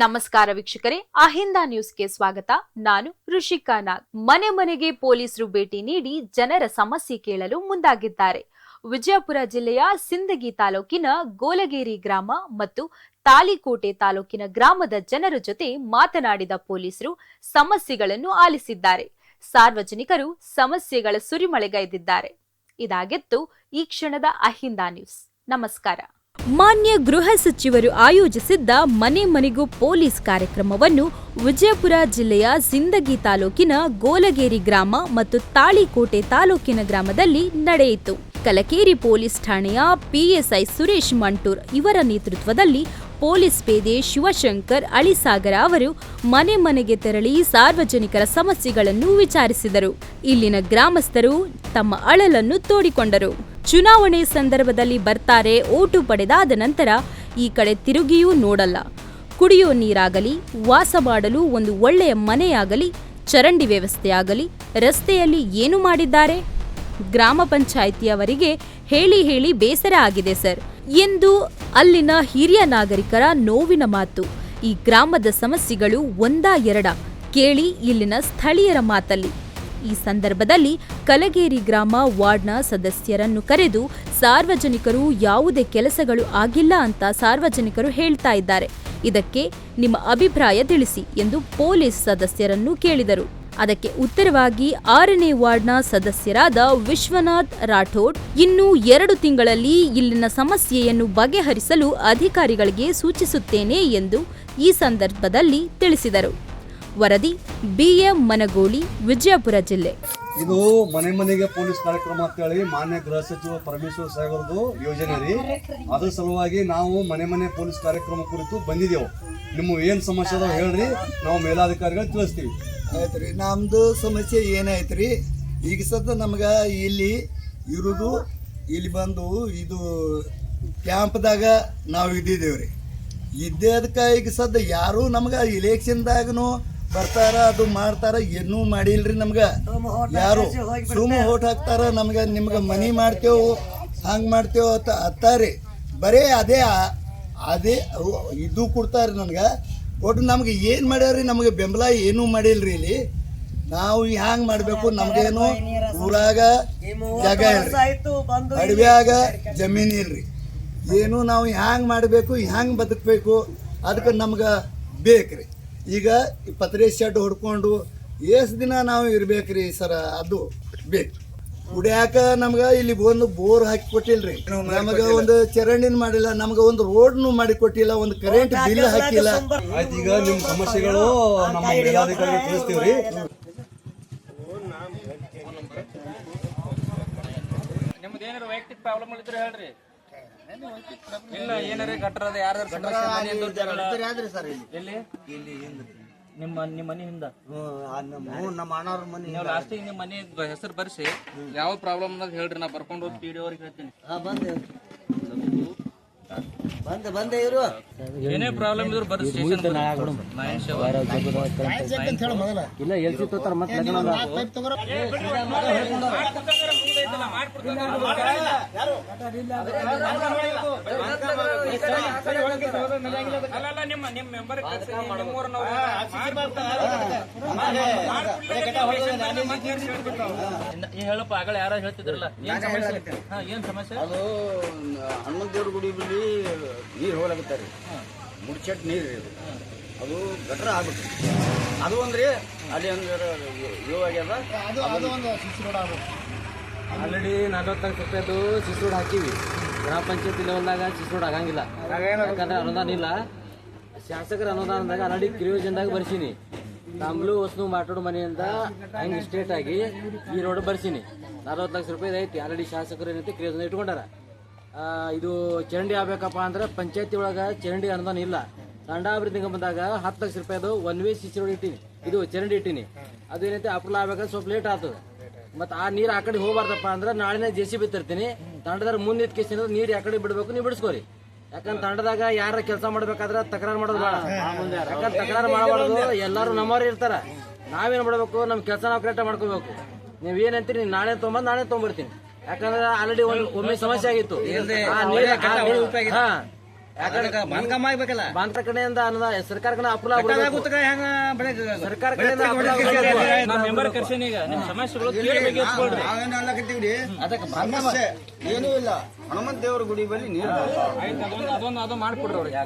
ನಮಸ್ಕಾರ ವೀಕ್ಷಕರೇ, ಅಹಿಂದ ನ್ಯೂಸ್ಗೆ ಸ್ವಾಗತ. ನಾನು ಋಷಿಕಾ ನಾಗ್. ಮನೆ ಮನೆಗೆ ಪೊಲೀಸರು ಭೇಟಿ ನೀಡಿ ಜನರ ಸಮಸ್ಯೆ ಕೇಳಲು ಮುಂದಾಗಿದ್ದಾರೆ. ವಿಜಯಪುರ ಜಿಲ್ಲೆಯ ಸಿಂದಗಿ ತಾಲೂಕಿನ ಗೋಲಗೇರಿ ಗ್ರಾಮ ಮತ್ತು ತಾಲಿಕೋಟೆ ತಾಲೂಕಿನ ಗ್ರಾಮದ ಜನರ ಜೊತೆ ಮಾತನಾಡಿದ ಪೊಲೀಸರು ಸಮಸ್ಯೆಗಳನ್ನು ಆಲಿಸಿದ್ದಾರೆ. ಸಾರ್ವಜನಿಕರು ಸಮಸ್ಯೆಗಳ ಸುರಿಮಳೆಗೈದಿದ್ದಾರೆ. ಇದಾಗಿತ್ತು ಈ ಕ್ಷಣದ ಅಹಿಂದ ನ್ಯೂಸ್. ನಮಸ್ಕಾರ. ಮಾನ್ಯ ಗೃಹ ಸಚಿವರು ಆಯೋಜಿಸಿದ್ದ ಮನೆ ಮನೆಗೂ ಪೊಲೀಸ್ ಕಾರ್ಯಕ್ರಮವನ್ನು ವಿಜಯಪುರ ಜಿಲ್ಲೆಯ ಸಿಂದಗಿ ತಾಲೂಕಿನ ಗೋಲಗೇರಿ ಗ್ರಾಮ ಮತ್ತು ತಾಳಿಕೋಟೆ ತಾಲೂಕಿನ ಗ್ರಾಮದಲ್ಲಿ ನಡೆಯಿತು. ಕಲಕೇರಿ ಪೊಲೀಸ್ ಠಾಣೆಯ ಪಿಎಸ್ಐ ಸುರೇಶ್ ಮಂಟೂರ್ ಇವರ ನೇತೃತ್ವದಲ್ಲಿ ಪೊಲೀಸ್ ಪೇದೆ ಶಿವಶಂಕರ್ ಅಳಿಸಾಗರ ಅವರು ಮನೆ ಮನೆಗೆ ತೆರಳಿ ಸಾರ್ವಜನಿಕರ ಸಮಸ್ಯೆಗಳನ್ನು ವಿಚಾರಿಸಿದರು. ಇಲ್ಲಿನ ಗ್ರಾಮಸ್ಥರು ತಮ್ಮ ಅಳಲನ್ನು ತೋಡಿಕೊಂಡರು. ಚುನಾವಣೆ ಸಂದರ್ಭದಲ್ಲಿ ಬರ್ತಾರೆ ಓಟು ಪಡೆದಾದ ನಂತರ ಈ ಕಡೆ ತಿರುಗಿಯೂ ನೋಡಲ್ಲ. ಕುಡಿಯೋ ನೀರಾಗಲಿ, ವಾಸ ಮಾಡಲು ಒಂದು ಒಳ್ಳೆಯ ಮನೆಯಾಗಲಿ, ಚರಂಡಿ ವ್ಯವಸ್ಥೆಯಾಗಲಿ ರಸ್ತೆಯಲ್ಲಿ ಏನು ಮಾಡಿದ್ದಾರೆ? ಗ್ರಾಮ ಪಂಚಾಯಿತಿಯವರಿಗೆ ಹೇಳಿ ಹೇಳಿ ಬೇಸರ ಆಗಿದೆ ಸರ್. ಎಂದು ಅಲ್ಲಿನ ಹಿರಿಯ ನಾಗರಿಕರ ನೋವಿನ ಮಾತು. ಈ ಗ್ರಾಮದ ಸಮಸ್ಯೆಗಳು ಒಂದಾ ಎರಡ ಕೇಳಿ ಇಲ್ಲಿನ ಸ್ಥಳೀಯರ ಮಾತಲ್ಲಿ. ಈ ಸಂದರ್ಭದಲ್ಲಿ ಕಲಗೇರಿ ಗ್ರಾಮ ವಾರ್ಡ್ನ ಸದಸ್ಯರನ್ನು ಕರೆದು ಸಾರ್ವಜನಿಕರು ಯಾವುದೇ ಕೆಲಸಗಳು ಆಗಿಲ್ಲ ಅಂತ ಸಾರ್ವಜನಿಕರು ಹೇಳ್ತಾ ಇದ್ದಾರೆ. ಇದಕ್ಕೆ ನಿಮ್ಮ ಅಭಿಪ್ರಾಯ ತಿಳಿಸಿ ಎಂದು ಪೊಲೀಸ್ ಸದಸ್ಯರನ್ನು ಕೇಳಿದರು. ಅದಕ್ಕೆ ಉತ್ತರವಾಗಿ ಆರನೇ ವಾರ್ಡ್ನ ಸದಸ್ಯರಾದ ವಿಶ್ವನಾಥ್ ರಾಠೋಡ್ ಇನ್ನು ಎರಡು ತಿಂಗಳಲ್ಲಿ ಇಲ್ಲಿನ ಸಮಸ್ಯೆಯನ್ನು ಬಗೆಹರಿಸಲು ಅಧಿಕಾರಿಗಳಿಗೆ ಸೂಚಿಸುತ್ತೇನೆ ಎಂದು ಈ ಸಂದರ್ಭದಲ್ಲಿ ತಿಳಿಸಿದರು. ವರದಿ ಬಿಎಂ ಮನಗೋಳಿ ವಿಜಯಪುರ ಜಿಲ್ಲೆ. ಇದು ಮನೆ ಮನೆಗೆ ಪೊಲೀಸ್ ಕಾರ್ಯಕ್ರಮ ಅಂತೇಳಿ ಮಾನ್ಯ ಗೃಹ ಸಚಿವ ಪರಮೇಶ್ವರ್ ಸಾಹೇಬರದು ಯೋಜನೆ ರೀ. ಅದ್ರ ಸಲುವಾಗಿ ನಾವು ಮನೆ ಮನೆ ಪೊಲೀಸ್ ಕಾರ್ಯಕ್ರಮ ಕುರಿತು ಬಂದಿದ್ದೆವು. ನಿಮ್ಮ ಏನು ಸಮಸ್ಯೆ ಅದಾವ ಹೇಳ್ರಿ ನಾವು ಮೇಲಾಧಿಕಾರಿಗಳು ತಿಳಿಸ್ತೀವಿ. ಆಯ್ತು ರೀ. ನಮ್ಮದು ಸಮಸ್ಯೆ ಏನಾಯ್ತು ರೀ ಈಗ ಸದ್ದ ನಮ್ಗೆ ಇಲ್ಲಿ ಇರುದು ಇಲ್ಲಿ ಬಂದು ಇದು ಕ್ಯಾಂಪ್ದಾಗ ನಾವು ಇದ್ದಿದ್ದೇವೆ ರೀ ಇದ್ದೇದಕ್ಕೆ ಈಗ ಸದ್ದ ಯಾರು ನಮ್ಗೆ ಇಲೆಕ್ಷನ್ದಾಗನು ಬರ್ತಾರ ಅದು ಮಾಡ್ತಾರ ಏನೂ ಮಾಡಿಲ್ರಿ ನಮ್ಗೆ. ಯಾರು ಸುಮ್ಮ ಓಟ್ ಹಾಕ್ತಾರ ನಮ್ಗೆ ನಿಮ್ಗೆ ಮನಿ ಮಾಡ್ತೇವು ಹಂಗೆ ಮಾಡ್ತೇವೆ ಅಂತ ಅತ್ತಾರಿ. ಬರೇ ಅದೇ ಅದೇ ಇದು ಕೊಡ್ತಾರೆ ನನಗೆ. ಒಟ್ಟು ನಮ್ಗೆ ಏನು ಮಾಡ್ಯಾರ್ರಿ ನಮಗೆ ಬೆಂಬಲ ಏನೂ ಮಾಡಿಲ್ರಿ ಇಲ್ಲಿ. ನಾವು ಹ್ಯಾಂಗ್ ಮಾಡಬೇಕು ನಮ್ಗೇನು ಊರಾಗ ಜಾಗ ಇಲ್ರಿ. ಅಡವ್ಯಾಗ ಜಮೀನು ಇಲ್ರಿ. ಏನು ನಾವು ಹ್ಯಾಂಗ್ ಮಾಡಬೇಕು ಹ್ಯಾಂಗ್ ಬದುಕಬೇಕು ಅದಕ್ಕೆ ನಮ್ಗೆ ಬೇಕ್ರಿ. ಈಗ ಈ ಪತ್ರೆ ಶೆಡ್ ಹೊಡ್ಕೊಂಡು ಎಷ್ಟು ದಿನ ನಾವು ಇರ್ಬೇಕ್ರಿ ಸರ ಅದು ಬೇಕು. ಕುಡಿಯಾಕ ನಮ್ಗೆ ಇಲ್ಲಿ ಒಂದು ಬೋರ್ ಹಾಕಿ ಕೊಟ್ಟಿಲ್ರಿ. ನಮಗೆ ಒಂದು ಚರಂಡಿನ ಮಾಡಿಲ್ಲ ನಮ್ಗೆ ಒಂದು ರೋಡ್ನು ಮಾಡಿ ಕೊಟ್ಟಿಲ್ಲ ಒಂದು ಕರೆಂಟ್ ಬಿಲ್ ಹಾಕಿಲ್ಲ. ಆಯ್ತು ಈಗ ನಿಮ್ಮ ಸಮಸ್ಯೆಗಳು ನಮ್ಮ ಮೇಲಾಧಿಕಾರಿಗೆ ತಿಳಿಸ್ತೀವ್ರಿ. ನಿಮ್ದು ಏನಾರ ವೈಯಕ್ತಿಕ ಪ್ರಾಬ್ಲಮ್ ಇದ್ರೆ ಹೇಳ್ರಿ. ಇಲ್ಲ ಏನಾರ ಇದ್ದವ್ರ್ ಜಗಳ. ಎಲ್ಲಿ? ನಿಮ್ಮ ನಿಮ್ಮ ಮನೆ ಹಿಂದ? ನಮ್ಮ ಅಣ್ಣವ್ರ ಮನೆ ನೀವು ಲಾಸ್ಟಿಗೆ ನಿಮ್ಮ ಮನೆ ಹೆಸರು ಬರ್ಸಿ ಯಾವ ಪ್ರಾಬ್ಲಮ್ ಅನ್ನೋದು ಹೇಳ್ರಿ ನಾ ಬರ್ಕೊಂಡು ಹೋಗಿ ಡಿ ಅವ್ರಿಗೆ ಹೇಳ್ತೀನಿ. ಬಂದೆ ಬಂದೆ ಇರು ಏನೇ ಪ್ರಾಬ್ಲಮ್ ಇದ್ರು ಬರ್ರಿ ಸ್ಟೇಷನ್ ಇಲ್ಲ ಎಲ್ಸಿ ತೋತಾರ ಮತ್ತೆ ಅಲ್ಲಲ್ಲ ನಿಮ್ಮ ನಿಮ್ಮ ಮೆಂಬರ್ ಹೇಳಪ್ಪ ಆಗಲ್ಲ ಯಾರ? ಹೇಳ್ತಿದ್ರಲ್ಲ ಏನ್ ಸಮಸ್ಯೆ? ಹಾ ಏನ್ ಸಮಸ್ಯೆ? ಅದು ಹನುಮಂತ ದೇವ್ರ ಗುಡಿ ಬಳಿ ನೀರು ಹೋಗ್ಲಾಗತ್ತಾರೆ ಮುಡ್ಚೆಟ್ ನೀರು ಇದು ಅದು. ಗಟ್ರ ಆಗುತ್ತೆ ಅದು ಅಂದ್ರೆ ಅಲ್ಲಿ ಅಂದ್ರೆ ಇವು ಆಗ್ಯದ. ಆಲ್ರೆಡಿ ನಲವತ್ತೈದು ರೂಪಾಯಿದು ಸಿಸ್ ರೋಡ್ ಹಾಕಿವಿ. ಗ್ರಾಮ ಪಂಚಾಯತಿ ಲೆವೆಲ್ದಾಗ ಸಿಸ್ ರೋಡ್ ಆಗಂಗಿಲ್ಲ. ಯಾಕಂದ್ರೆ ಅನುದಾನ ಇಲ್ಲ. ಶಾಸಕರ ಅನುದಾನದಾಗ ಆಲ್ರೆಡಿ ಕ್ರಿಯೋಜನ್ದಾಗ ಬರ್ಸೀನಿ. ತಾಂಬ್ಲು ಹೊಸನು ಮಾತಾಡೋ ಮನೆಯಿಂದ ಹಂಗೆ ಸ್ಟೇಟ್ ಆಗಿ ಈ ರೋಡ್ ಬರ್ಸೀನಿ. ನಲ್ವತ್ತು ಲಕ್ಷ ರೂಪಾಯಿ ಐತಿ ಆಲ್ರೆಡಿ ಶಾಸಕರು ಏನೈತಿ ಕ್ರಿಯೋಜನ ಇಟ್ಕೊಂಡಾರ. ಇದು ಚರಂಡಿ ಆಗ್ಬೇಕಪ್ಪ ಅಂದ್ರೆ ಪಂಚಾಯತಿ ಒಳಗ ಚರಂಡಿ ಅನುದಾನ ಇಲ್ಲ. ತಂಡಾಭಿವೃದ್ಧಿ ಬಂದಾಗ ಹತ್ತು ಲಕ್ಷ ರೂಪಾಯಿದು ಒನ್ ವೇ ಸಿಸಿ ರೋಡ್ ಇಟ್ಟೀನಿ. ಇದು ಚರಂಡಿ ಇಟ್ಟಿನಿ. ಅದು ಏನೈತಿ ಆಗ್ಬೇಕಂದ್ರೆ ಸ್ವಲ್ಪ ಲೇಟ್ ಆತದ ಮತ್ತೆ ಆ ನೀರು ಆ ಕಡೆ ಹೋಗಬಾರ್ದಪ್ಪ ಅಂದ್ರೆ ನಾಳೆನೇ ಜೆ ಸಿ ಬಿ ತರ್ತೀನಿ. ತಂಡದಾರ ಮುಂದೆ ನಿಂತ್ಕೇಸಿಂದ ನೀರು ಆ ಕಡೆ ಬಿಡ್ಬೇಕು, ನೀವು ಬಿಡಿಸ್ಕೋರಿ. ಯಾಕಂದ್ರೆ ತಂಡದಾಗ ಯಾರ ಕೆಲಸ ಮಾಡ್ಬೇಕಾದ್ರೆ ತಕರಾರು ಮಾಡೋದು ಬೇಡ. ಯಾಕಂದ್ರೆ ತಕರಾರು ಮಾಡಬಾರ್ದು, ಎಲ್ಲಾರು ನಮ್ಮವ್ರು ಇರ್ತಾರ. ನಾವೇನ್ ಮಾಡ್ಬೇಕು, ನಮ್ ಕೆಲಸ ನಾವು ಕರೆಕ್ಟ್ ಮಾಡ್ಕೋಬೇಕು. ನೀವ್ ಏನಂತೀರಿ ನಾಳೆ ತೊಗೊಂಬಂದ್ ನಾಳೆ ತೊಗೊಂಬರ್ತೀನಿ. ಯಾಕಂದ್ರೆ ಆಲ್ರೆಡಿ ಒಂದು ಒಮ್ಮೆ ಸಮಸ್ಯೆ ಆಗಿತ್ತು. ಬಾಂಧ ಕಡೆಯಿಂದ ಸರ್ಕಾರ ಕಡೆ ಅಪ್ರೂಲ್ ಸರ್ಕಾರ ಏನೂ ಇಲ್ಲ. ಹನುಮಂತ ದೇವರ ಗುಡಿ ಬಳಿ ನೀರು ಆಯ್ತು ಅದೊಂದು ಅದೊಂದು ಅದು ಮಾಡ್ಕೊಡ್ರಿ ಅವ್ರಿಗೆ.